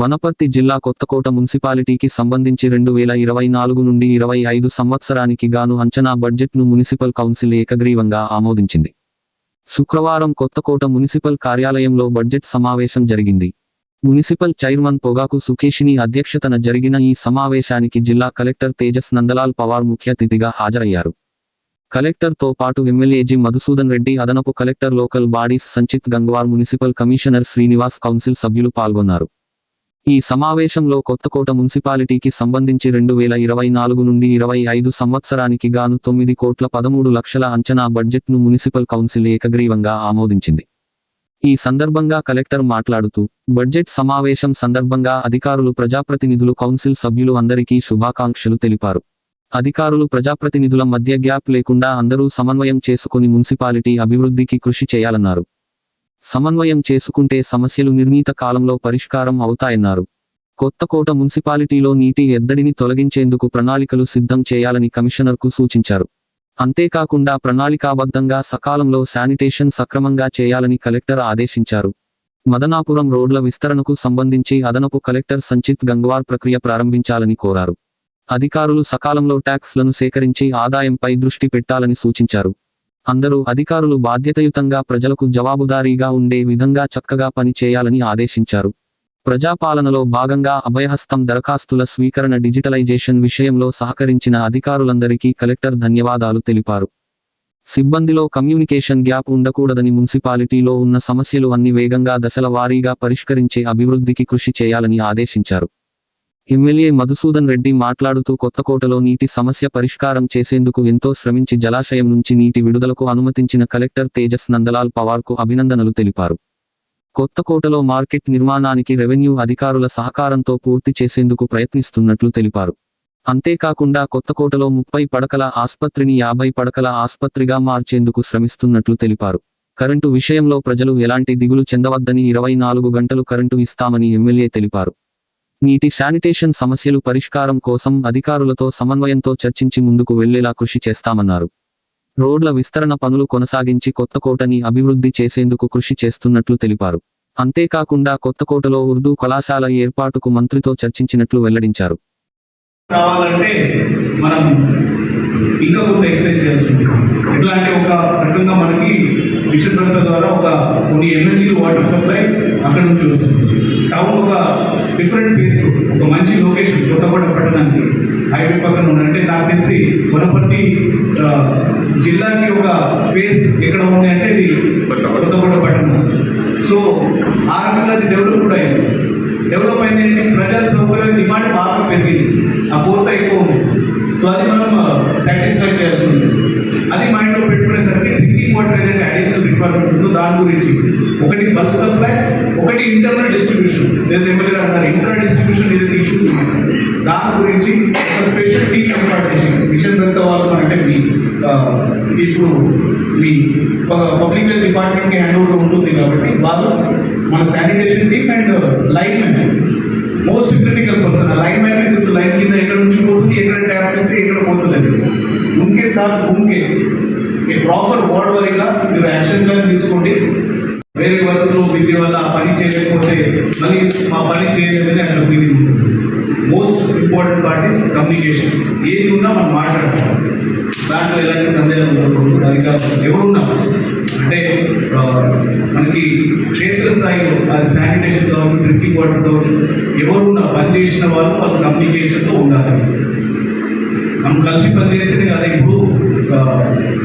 వనపర్తి జిల్లా కొత్తకోట మున్సిపాలిటీకి సంబంధించి రెండు వేల ఇరవై నాలుగు నుండి ఇరవై ఐదు సంవత్సరానికి గాను అంచనా బడ్జెట్ను మున్సిపల్ కౌన్సిల్ ఏకగ్రీవంగా ఆమోదించింది. శుక్రవారం కొత్తకోట మున్సిపల్ కార్యాలయంలో బడ్జెట్ సమావేశం జరిగింది. మున్సిపల్ చైర్మన్ పొగాకు సుఖేషిని అధ్యక్షతన జరిగిన ఈ సమావేశానికి జిల్లా కలెక్టర్ తేజస్ నందలాల్ పవార్ ముఖ్య అతిథిగా హాజరయ్యారు. కలెక్టర్తో పాటు ఎమ్మెల్యేజీ మధుసూదన్ రెడ్డి అదనపు collector local bodies Sanchit Gangwar municipal commissioner Srinivas council సభ్యులు పాల్గొన్నారు. ఈ సమావేశంలో కొత్తకోట మున్సిపాలిటీకి సంబంధించి రెండు వేల ఇరవై నాలుగు నుండి ఇరవై ఐదు సంవత్సరానికి గాను తొమ్మిది కోట్ల పదమూడు లక్షల అంచనా బడ్జెట్ను మున్సిపల్ కౌన్సిల్ ఏకగ్రీవంగా ఆమోదించింది. ఈ సందర్భంగా కలెక్టర్ మాట్లాడుతూ బడ్జెట్ సమావేశం సందర్భంగా అధికారులు ప్రజాప్రతినిధులు కౌన్సిల్ సభ్యులు అందరికీ శుభాకాంక్షలు తెలిపారు. అధికారులు ప్రజాప్రతినిధుల మధ్య గ్యాప్ లేకుండా అందరూ సమన్వయం చేసుకుని మున్సిపాలిటీ అభివృద్ధికి కృషి చేయాలన్నారు. సమన్వయం చేసుకుంటే సమస్యలు నిర్ణీత కాలంలో పరిష్కారం అవుతాయన్నారు. కొత్తకోట మున్సిపాలిటీలో నీటి ఎద్దడిని తొలగించేందుకు ప్రణాళికలు సిద్ధం చేయాలని కమిషనర్కు సూచించారు. అంతేకాకుండా ప్రణాళికాబద్ధంగా సకాలంలో శానిటేషన్ సక్రమంగా చేయాలని కలెక్టర్ ఆదేశించారు. మదనాపురం రోడ్ల విస్తరణకు సంబంధించి అదనపు కలెక్టర్ సంచిత్ గంగ్వార్ ప్రక్రియ ప్రారంభించాలని కోరారు. అధికారులు సకాలంలో ట్యాక్స్లను సేకరించి ఆదాయంపై దృష్టి పెట్టాలని సూచించారు. అందరూ అధికారులు బాధ్యతయుతంగా ప్రజలకు జవాబుదారీగా ఉండే విధంగా చక్కగా పని చేయాలని ఆదేశించారు. ప్రజాపాలనలో భాగంగా అభయహస్తం దరఖాస్తుల స్వీకరణ డిజిటలైజేషన్ విషయంలో సహకరించిన అధికారులందరికీ కలెక్టర్ ధన్యవాదాలు తెలిపారు. సిబ్బందిలో కమ్యూనికేషన్ గ్యాప్ ఉండకూడదని మున్సిపాలిటీలో ఉన్న సమస్యలు అన్ని వేగంగా దశల వారీగా పరిష్కరించే అభివృద్ధికి కృషి చేయాలని ఆదేశించారు. ఎమ్మెల్యే మధుసూదన్ రెడ్డి మాట్లాడుతూ కొత్తకోటలో నీటి సమస్య పరిష్కారం చేసేందుకు ఎంతో శ్రమించి జలాశయం నుంచి నీటి విడుదలకు అనుమతించిన కలెక్టర్ తేజస్ నందలాల్ పవార్కు అభినందనలు తెలిపారు. కొత్తకోటలో మార్కెట్ నిర్మాణానికి రెవెన్యూ అధికారుల సహకారంతో పూర్తి చేసేందుకు ప్రయత్నిస్తున్నట్లు తెలిపారు. అంతేకాకుండా కొత్తకోటలో ముప్పై పడకల ఆస్పత్రిని యాభై పడకల ఆస్పత్రిగా మార్చేందుకు శ్రమిస్తున్నట్లు తెలిపారు. కరెంటు విషయంలో ప్రజలు ఎలాంటి దిగులు చెందవద్దని ఇరవై నాలుగు గంటలు కరెంటు ఇస్తామని ఎమ్మెల్యే తెలిపారు. నీటి శానిటేషన్ సమస్యలు పరిష్కారం కోసం అధికారులతో సమన్వయంతో చర్చించి ముందుకు వెళ్ళేలా కృషి చేస్తామన్నారు. రోడ్ల విస్తరణ పనులు కొనసాగించి కొత్తకోటని అభివృద్ధి చేసేందుకు కృషి చేస్తున్నట్లు తెలిపారు. అంతేకాకుండా కొత్తకోటలో ఉర్దూ కళాశాల ఏర్పాటుకు మంత్రితో చర్చించినట్లు వెల్లడించారు. రావాలంటే మనం ఇంకా కొంత ఎక్సైజ్ చేయాల్సి ఎట్లా అంటే ఒక రకంగా మనకి మిషన్ ద్వారా ఒక కొన్ని ఎమ్మెల్యేలు వాటర్ సప్లై అక్కడ నుంచి వస్తుంది. టౌన్ ఒక డిఫరెంట్ ప్లేస్ ఒక మంచి లొకేషన్ కొత్తకోట పట్టణానికి హైవే పక్కన ఉంది అంటే నాకు తెలిసి వనపర్తి జిల్లాకి ఒక ఫేస్ ఎక్కడ ఉంది అంటే ఇది కొత్తకోట పట్టణం. సో ఆ రకంగా అది డెవలప్ కూడా అయింది. డెవలప్ అయింది ఏంటి? ప్రజల సౌకర్యాల డిమాండ్ బాగా పెరిగింది. ఆ పూర్త ఎక్కువ ఉంది. సో అది మనం సాటిస్ఫై చేయాల్సి ఉంది. అది మైండ్లో పెట్టుకునేసరికి డ్రింకింగ్ వాటర్ ఏదైతే అడిషనల్ రిక్వైర్మెంట్ ఉందో దాని గురించి. ఒకటి బల్క్ సప్లై ఒకటి ఇంటర్నల్ డిస్ట్రిబ్యూషన్ లేదా ఎమ్మెల్యే గారు అన్నారు ఇంటర్నల్ డిస్ట్రిబ్యూషన్ ఏదైతే ఇష్యూస్ దాని గురించి ఒక స్పెషల్ టీమ్ ఏర్పాటు చేసి మిషన్ పెద్ద వాళ్ళు అంటే మీ ఇప్పుడు మీ పబ్లిక్ హెల్త్ డిపార్ట్మెంట్కి హ్యాండ్ ఓవర్ ఉంటుంది కాబట్టి వాళ్ళు మన sanitation team and line man most critical person line man తెలుసు. లైన్ కింద ఎక్కడ నుంచి పోతుంది ఎక్కడ ట్యాప్ చెప్తే ఎక్కడ పోతుంది అని ఉంకే సార్ ఉంకే. మీ ప్రాపర్ వార్డ్ వారీగా మీరు యాక్షన్ ప్లాన్ తీసుకోండి. వేరే చేయలేకపోతే మళ్ళీ మా పని చేయలేదని అక్కడ ఫీలింగ్ ఉంటుంది. Most important part is communication ఏది ఉన్నా మనం మాట్లాడతాం. దాంట్లో ఎలాంటి సందేహం ఉండకూడదు అధికారులు ఎవరున్నా అంటే మనకి క్షేత్రస్థాయిలో అది శానిటేషన్ కావచ్చు డ్రింకింగ్ వాటర్ కావచ్చు ఎవరున్నా పనిచేసిన వాళ్ళు వాళ్ళ కమ్యూనికేషన్తో ఉండాలి. మనం కలిసి పనిచేస్తేనే కాదు ఇప్పుడు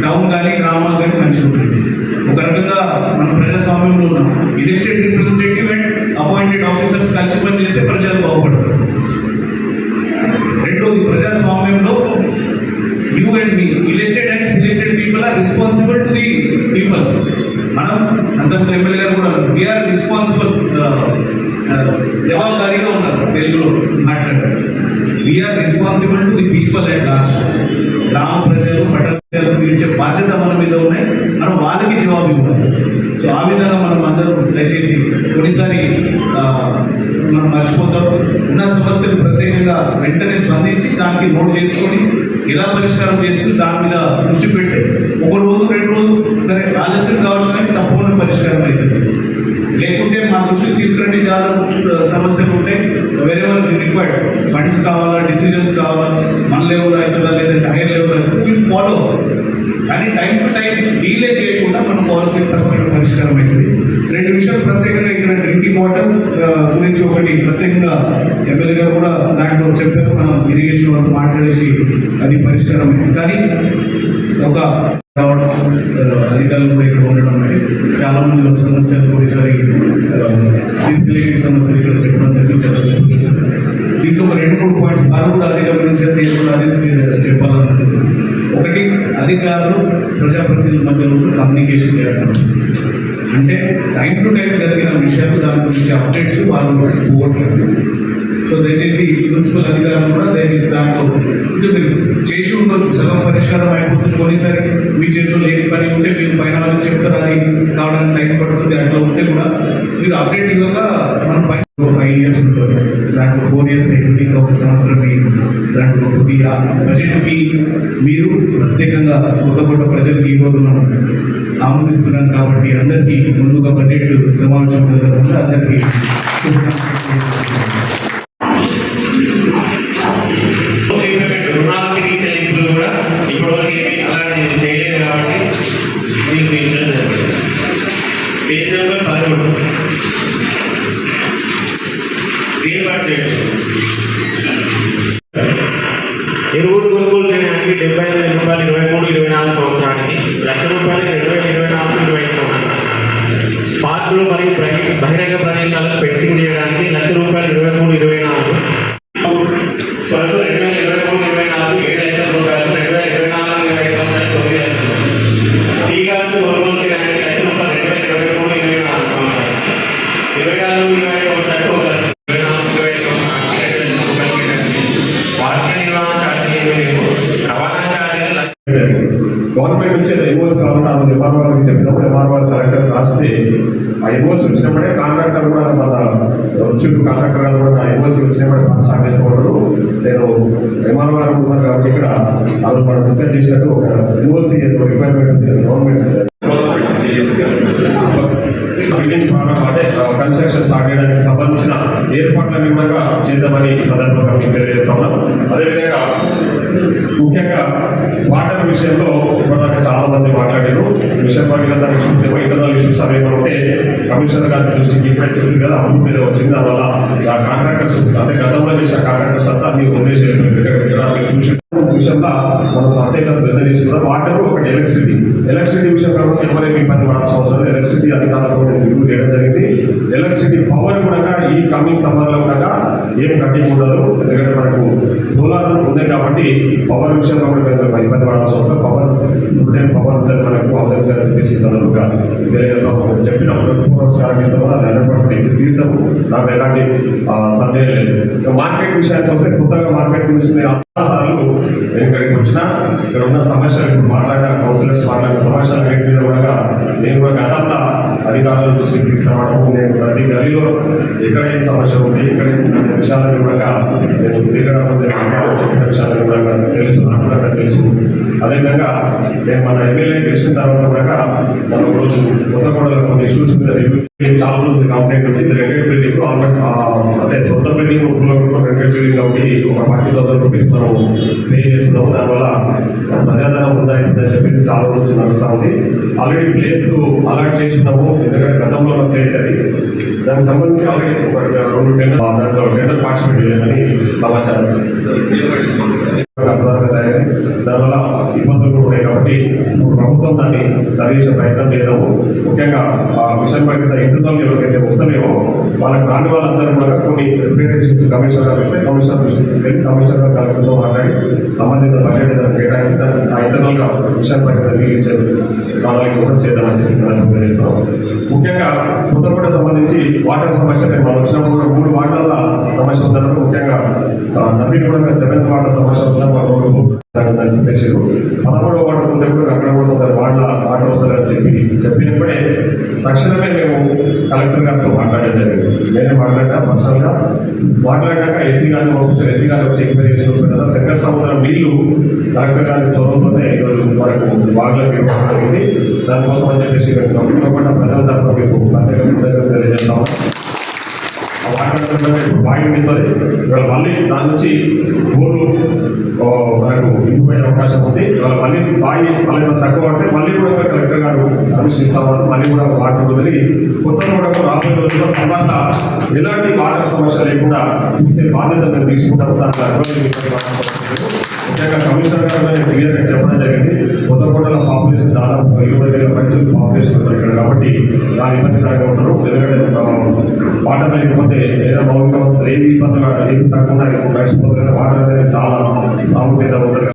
టౌన్ కానీ గ్రామాలు కానీ మంచిగా ఉంటుంది ఒక రకంగా మనం ప్రజాస్వామ్యంలో ఉన్నాం. Elected representative and appointed officers కలిసి పనిచేస్తే ప్రజలు బాగుపడతారు. రెండోది ప్రజాస్వామ్యంలో you and me elected and selected people are responsible to the people మనం అంతకుముందు ఎమ్మెల్యే గారు కూడా వీఆర్ రెస్పాన్సిబుల్ జవాబుదారీగా ఉన్నారు తెలుగులో మాట్లాడారు we are responsible to the people and last గ్రామ ప్రజలు పట్టణ ఇచ్చే బాధ్యత మన మీద ఉన్నాయి. మనం వాళ్ళకి జవాబు ఇవ్వాలి. సో ఆ విధంగా మనం అందరూ దయచేసి కొన్నిసారి మనం మర్చిపోతాం. ఉన్న సమస్యలు ప్రత్యేకంగా వెంటనే స్పందించి దానికి నోట్ చేసుకొని ఎలా పరిష్కారం చేసుకుని దాని మీద దృష్టి పెట్టి ఒక రోజు రెండు రోజు సరే ఆలస్యం కావచ్చు కానీ తప్పకుండా పరిష్కారం అవుతుంది. లేకుంటే మా దృష్టికి తీసుకురండి చాలా సమస్యలు ఉంటాయి వేరే వాళ్ళకి రిక్వైర్డ్ ఫండ్స్ కావాలా డిసిజన్స్ కావాలా మన లెవెల్ అవుతుందా లేదంటే హైయర్ లెవెల్ అవుతుందా? ఫాలో కానీ టైం టు టైం డీలే చేయకుండా మనం ఫాలో చేస్తే పరిష్కారం అవుతుంది రెండు విషయాలు ప్రత్యేకంగా ఇక్కడ డ్రింకింగ్ వాటర్ గురించి ఒకటి ప్రత్యేకంగా ఎమ్మెల్యే గారు కూడా దాంట్లో చెప్పారు. మనం ఇరిగేషన్ వాళ్ళతో మాట్లాడేసి అది పరిష్కారం అయింది. కానీ ఒక రావడం అధికారులు కూడా ఇక్కడ ఉండడం అనేది చాలా మంది సమస్యలు ఒకసారి తెలియని సమస్యలు ఇక్కడ చెప్పడం జరిగింది. దీంట్లో ఒక రెండు మూడు పాయింట్స్ వారు కూడా అదే గమనించారు చెప్పాలనుకుంటున్నాను. ఒకటి అధికారులు ప్రజాప్రతినిధుల మధ్యలో కమ్యూనికేషన్ చేయడం అంటే టైం టు టైం జరిగిన విషయాలు దాని గురించి అప్డేట్స్ వాళ్ళు పోవట్లేదు సో దయచేసి మున్సిపల్ అధికారులు కూడా దయచేసి దాంట్లో మీరు చేసి ఉండొచ్చు. సగం పరిష్కారం అయిపోతుంది. కొన్నిసారి మీ చేతిలో లేని పని ఉంటే మీరు పైన వాళ్ళకి చెప్తారు అది కావడానికి టైం పడుతుంది. అట్లా ఉంటే కూడా మీరు అప్డేట్ ఇవ్వక మనం పైన ఫైవ్ ఇయర్స్ ఉంటుంది. దాంట్లో ఫోర్ ఇయర్స్ అయిపోయింది ఇంకా ఒక సంవత్సరం దాంట్లో బజెట్ బడ్జెట్కి మీరు ప్రత్యేకంగా కొత్త కొత్త ప్రజలకు ఈ రోజు మనం ఆమోదిస్తున్నాం కాబట్టి అందరికీ ముందుగా బడ్జెట్ సమావేశం సందర్భంగా అందరికీ ఇంప్లిమెంట్ రుణాలు తిరిగి స్వల్ప రెండు వేల ఇరవై మూడు గవర్నమెంట్ నుంచి ఎంఓఎస్ కావాలని ఆ ఎంఆర్ వారికి చెప్పినప్పుడు ఎంఆర్ వారు కలెక్టర్ రాస్తే ఆ ఎంఓఎస్ వచ్చినప్పుడే కాంట్రాక్టర్ కూడా మన చుట్టూ కాంట్రాక్టర్ గారు కూడా ఎంఓఎస్ వచ్చినప్పుడే స్టార్ట్ చేస్తూ ఉంటారు నేను ఎంఆర్ గారు ఉన్నారు కాబట్టి ఇక్కడ రోజు మనం డిస్కస్ చేసినట్టు ఒక MOS requirement government construction start చేయడానికి సంబంధించిన ఏర్పాట్ల కూడా చేద్దామని సందర్భంగా మీకు తెలియజేస్తున్నాం అదేవిధంగా ముఖ్యంగా వాటర్ విషయంలో ఇప్పటిదాకా చాలా మంది మాట్లాడారు. మిషన్ భగీరథ ఇష్యూస్ ఏమో ఇంటర్నల్ ఇష్యూస్ అవి ఏమైనా ఉంటే కమిషనర్ గారి దృష్టికి ఇప్పుడే చెప్పింది కదా అమౌంట్ మీద వచ్చింది. దానివల్ల ఆ కాంట్రాక్టర్స్ అంటే గతంలో చేసిన కాంట్రాక్టర్స్ అంతా మీరు వదిలేసి చూసి విషయంలో మనం ప్రత్యేక శ్రద్ధ తీసుకున్నాం వాటర్ ఒకటి ఎలక్ట్రిసిటీ ఎలక్ట్రిసిటీ విషయం కాబట్టి ఇబ్బంది పడాల్సిన అవసరం లేదు. ఎలక్ట్రిసిటీ అధికారులకు కూడా రివ్యూ చేయడం జరిగింది. ఎలక్ట్రిసిటీ పవర్ కూడా ఈ కమింగ్ సమ్మర్లో కూడా ఏం కట్టి ఉండదు. ఎందుకంటే మనకు సోలార్ ఉంది కాబట్టి పవర్ విషయంలో కూడా ఇబ్బంది పడాల్సిన అవసరం పవర్ ఉంటే పవర్ ఉంటుంది మనకు ఆఫీస్ గారు చెప్పేసి సందర్భంగా తెలియజేస్తాం చెప్పినప్పుడు ఫోర్ అవర్స్ ఆరంభిస్తాము అది హండ్రెడ్ పర్సెంట్ ఇచ్చి తీర్థము నాకు ఎలాంటి సందేహం లేదు. మార్కెట్ విషయానికి వస్తే కొత్తగా మార్కెట్ గురించి సార్లు నేను ఇక్కడికి వచ్చిన ఇక్కడ ఉన్న సమస్యలు ఇప్పుడు మాట్లాడిన కౌన్సిలర్స్ మాట్లాడిన సమస్యలు వీటి మీద కూడా నేను కూడా గతంలో అధికారుల దృష్టికి తీసుకురావడం నేను ప్రతి గదిలో ఎక్కడ ఏం సమస్య ఉంది ఎక్కడ ఏం విషయాలను కూడా నేను తిరగడం విషయాలు అమ్మాయిలు చెప్పిన కూడా తెలుసు నాకు కూడా తెలుసు అదేవిధంగా నేను మన ఎమ్మెల్యే గెలిచిన తర్వాత కూడా మనం రోజు కొత్తగూడలో కొన్ని ఇష్యూస్ మీద రివ్యూ చాలా రోజులు కంప్లైంట్ ఉంది ఇది రెండేడ్ బిల్డింగ్ అంటే సొంత బిల్డింగ్ రెండేడ్ బిల్డింగ్ కాబట్టి ఒక ఫార్టీ థౌసండ్ రూపీస్ మనం పే చేస్తున్నాము. దానివల్ల ప్రజాధనం ఉందా చాలా రోజులు నడుస్తూ ఉంది. ఆల్రెడీ ప్లేస్ అలాట్ చేసినాము. ఎందుకంటే గతంలో ఉన్న ప్లేస్ అది దానికి సంబంధించి ఆల్రెడీ ఒక రెండు టెండర్ దాంట్లో టెండర్ పార్టిసిపేట్ చేయాలని సమాచారం. దానివల్ల ఇబ్బందులు కూడా ఉన్నాయి కాబట్టి ప్రభుత్వం దాన్ని సరిచేసే ప్రయత్నం చేయడము ముఖ్యంగా ఆ మిషన్ పడిన ఇంటర్నల్ ఎవరికైతే వస్తున్నాయో వాళ్ళకి రాని వాళ్ళందరూ కూడా కొన్ని రిప్రజెంటేషన్స్ కమిషనర్ గారు కమిషనర్ దృష్టి తీసుకెళ్ళి కమిషనర్ కలెక్టర్తో మాట్లాడి సంబంధిత బడ్జెట్ కేటాయించి దాన్ని ఆ ఇంటర్నల్గా మిషన్ ప్రకారం వీలించే వాళ్ళకి ఓపెన్ చేద్దామని చెప్పి సందర్భంగా తెలియజేస్తాం ముఖ్యంగా కొత్తపేట సంబంధించి వాటర్ సమస్య అనేది మనం వచ్చినప్పుడు కూడా మూడు వాటర్ల సమస్య ఉందన్నప్పుడు ముఖ్యంగా నవీన్ కూడా సెవెంత్ వాటర్ సమస్య వచ్చినప్పుడు చెప్పేసారు పదమూడవ వాటర్ ఉంది కూడా అక్కడ కూడా కొందరు వాళ్ళ వాటర్ వస్తారని చెప్పి చెప్పినప్పుడే తక్షణమే మేము కలెక్టర్ గారితో మాట్లాడడం నేనే మాట్లాడినా పర్సనల్గా. మాట్లాడినాక ఎస్సీ గారిని పంపించారు. ఎస్సీ గారు వచ్చి ఎంక్వైరీ చేసుకుంటున్నారు కదా శంకర సముద్రం నీళ్ళు కలెక్టర్ గారి చొరవతోనే ఈరోజు మనకు వార్డులకు ఇవ్వడం జరిగింది. దానికోసం అని చెప్పేసి కంప్యూటర్ కూడా ప్రజల తరఫున మీకు ప్రత్యేక కృతజ్ఞతలు తెలియజేస్తాము. పాయింట్ వాటర్ ఇవాళ మళ్ళీ దాని నుంచి ఊర్లు ఓ, మనకు ఇంకుపోయే అవకాశం ఉంది ఇవాళ మళ్ళీ బాయి మళ్ళీ తక్కువ పడితే మళ్ళీ కూడా కలెక్టర్ గారు పర్మిషన్ మళ్ళీ కూడా వాటర్ వదిలి కొత్త కూడా రాబోయే రోజుల్లో సంబంధ ఎలాంటి వాటర్ సమస్య లేకుండా చూసే బాధ్యత మేము తీసుకుంటాము దాంట్లో అభివృద్ధి కమిషనర్ గారు క్లియర్గా చెప్పడం జరిగింది. కొత్తకోటలో పాపులేషన్ దాదాపు ఇరవై వేల పైసలు పాపులేషన్ ఉంది ఇక్కడ కాబట్టి చాలా ఇబ్బందికరంగా ఉంటారు ఎందుకంటే వాటర్ లేకపోతే ఏదైనా మౌలిక వస్తుంది ఏమి ఇబ్బందులు ఏమి తక్కువ ఉన్నాయి వాటర్ అనేది చాలా